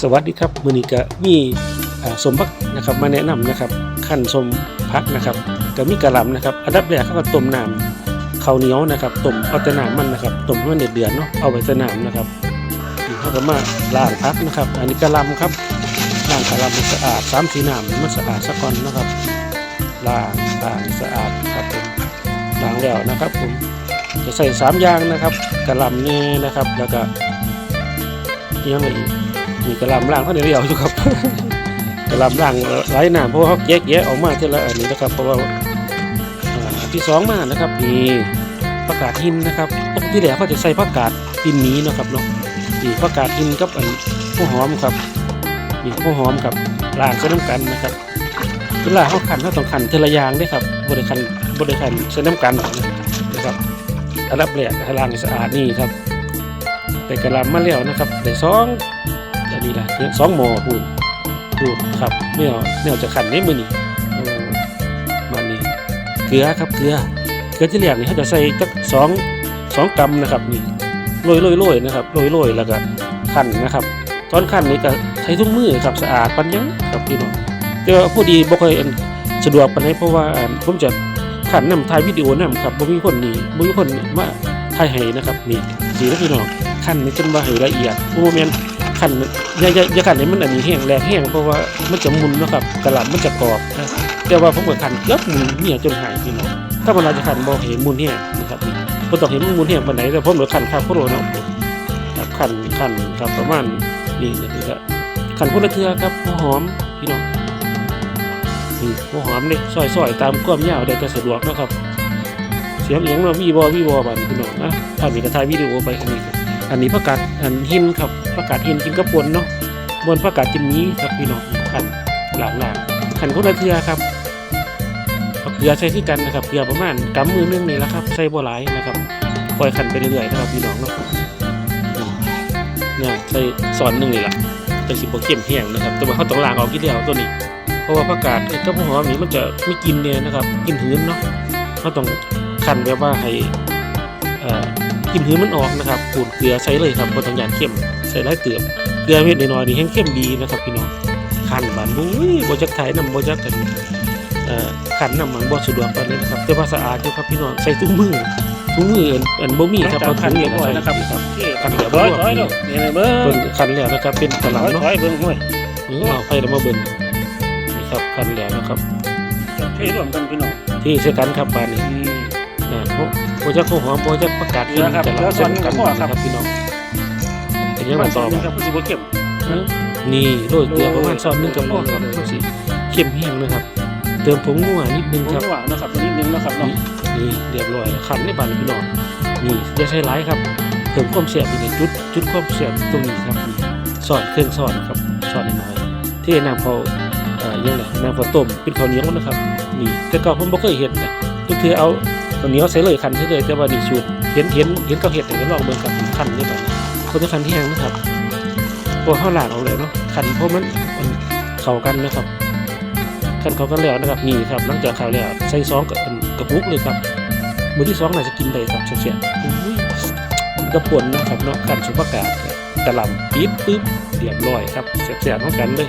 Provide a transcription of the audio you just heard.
สวัสดีครับมือนี้ก็มีสมพักนะครับมาแนะนำนะครับขั้นสมพักนะครับก็มีกระลำนะครับอันดับแรกเขาก็ต้มน้ำข้าวเหนียวนะครับต้มเอาแต่น้ำมันนะครับต้มให้มันเดือดเนาะเอาไว้แต่น้ำนะครับนี่เขาก็มาล้างพักนะครับ อันนี้กระลำครับล้างกระลำให้สะอาดสามสีน้ำมันสะอาดสักก่อนนะครับล้างล้างสะอาดครับผมล้างแล้วนะครับผมจะใส่สามอย่างนะครับกระลำนี่นะครับแล้วก็เอียงไรอีก มีกระลำล่างเขาเดียวอยู่ครับ กระลำล่างไร้น้ำเพราะเขาแยกแยะออกมาทีละอันนี้นะครับ เพราะว่าอ่าที่สองมานะครับมีผักกาดหินนะครับปกติแล้วเขาจะใส่ผักกาดหินนี้นะครับเนาะนี่ผักกาดหินกับอันหัวหอมครับนี่หัวหอมกับล่างใส่น้ำกันนะครับเวลาเขาขันเขาต้องขันเทีละยางด้วยครับบริขันบริขันใส่น้ำกันนะครับอันดับแรกให้ล้างสะอาดนี่ครับแต่กระลำมาแล้วนะครับแต่สอง อันนี้ละเนี่ยสองหมอพูดพูดครับเนี่ยเนี่ยจะขันในมือนี่เออมานี่เกลือครับเกลือเกลือที่เหลียงนี่เขาจะใส่จักสองสองกรัมนะครับนี่โรยโรยโรยนะครับโรยโรยแล้วก็ขันนะครับ ตอนขันนี่ก็ใช้ทุกมือครับสะอาดปันยังครับพี่น้องแต่ว่าผู้ดีบ่ค่อยอันสะดวกปานใดเพราะว่าอันผมจะขันนำถ่ายวิดีโอนำครับบ่มีคนนี่บ่มีคนมาถ่ายให้นะครับนี่สีแล้วพี่น้องขันนี่จนว่าให้ละเอียดบ่แม่น ขันย่าอย่ายาขันให้มันอันนี้แห้งแรงแห้งเพราะว่ามันจะมุนนะครับกระหล่ำมันจะกรอบนะแต่ว่าผมก็ขันเกือบมุนเนี่ยจนหายพี่น้องถ้ามันเราจะขันบ่เห็นมุนแห้งนะครับนี่บ่ต้องเห็นมันมุนแห้งปานไหนแต่ผมเหลือขันครับโคโรเนาะครับขันขันครับประมาณนี่นะคือก็ขันคนละเทือครับหัวหอมพี่น้องนี่หัวหอมเนี่ยซอยๆตามความยาวได้ก็สะดวกนะครับเสียงเอียงเนาวีบอวีบอบันพี่น้องนะถ้ามีกระทายวิดีโอไปอันนี้ครับ อันนี้ผักกาดอันหินครับผักกาดหินกินกระปนเนาะบนผักกาดจิมนี้ครับพี่น้องขันหลางหลางขันคนละเทือครับเกลือใส่ที่กันนะครับเกลือประมาณกำมือนึงนี่แหละครับใส่บัวหลนะครับปล่อยขันไปเรื่อยๆนะครับพี่น้องเนาะเนี่ยใส่ซอนหนึงนี่แหละเป็นสิบโปเข้มแห้งนะครับแต่ว่าเขาต้องล้างออกกี่เดียวตัวนี้ เพราะว่าผักกาดกับหัวหอมนี่มันจะไม่กินเนี่ยนะครับกินหืนเนาะเขาต้องขันแบบว่าให้อ่อ กินหื้อมันออกนะครับขูดเกลือใส่เลยครับบนต้องยานเข้มใส่ได้เตือบเกลือเม็ดน้อยๆนี่แห้งเข้มดีนะครับพี่น้องขันบานบุ้ยบ่จักไทยนำบ่จักกันเอ่อขันนำมันบ่สะดวกปานนี้นะครับแต่ว่าสะอาดอยู่ครับพี่น้องใส่ถุงมือถุงมืออันอันบ่มีครับเอาถุงเรียบร้อยนะครับขันเรียบร้อยถอยเนาะนี่เบิ่เพิ่นงขันแล้วนะครับเป็นตถลับอยเนาะถอยเบิ่งห้วยนี่เอาไปแล้วมาเบิ่งนี่ครับขันแล้วนะครับจับเทรวมกันพี่น้องที่ใส่กันครับบานนี้อืมนะ บ่บ่จักหัวหอมบ่จักประกาศเกลือครับแต่เกลืละอนหนึ่งกันก็พอนะครับพี่น้องเป็นยังไงต่อนี่มครับผู้สิบเข้มนี่โรยเกลือประมาณซอนหนึงกับพอครับสิเข้มแห้งนะครับ เติมผงนัวนิดนึงครับว่านะครับนิดนึงนะครับเนาะนี่เรียบร้อยขันในบานพี่น้องนี่อย่าใช้ร้ายครับเพิ่มความเสียบอีกนิดจุดจุดความเสียบตรงนี้ครับนี่ซอสเครื่องซอสครับซอสน้อยๆที่นำเขาเอ่อยังไงน้ำข้าต้มเป็นข้าวเหนียวนะครับนี่แต่ก่อนผมบ่เคยเห็นนะทุกทีเอา ข้าวเหนียวใส่เลยคันใส่เลยแต่ว่านี่สูเห็นเห็นเห็นเขาเห็ดแต่ก็ลองเบิ่งครับคันนี่ก่อนเขาจะคันที่แห้งนะครับพวกข้าวหลากเอาเลยเนาะคันเพราะมันเข้ากันนะครับขั้นเขากันแล้วนะครับนี่ครับหลังจากเขาแล้วใส่ซองกับกระปุกเลยครับมือที่สองน่าจะกินได้ครับเฉียดๆกระปนนะครับเนาะกันสุภากาศกระลำปี๊บปึ๊บเรียบร้อยครับแสบๆเท่ากันเลย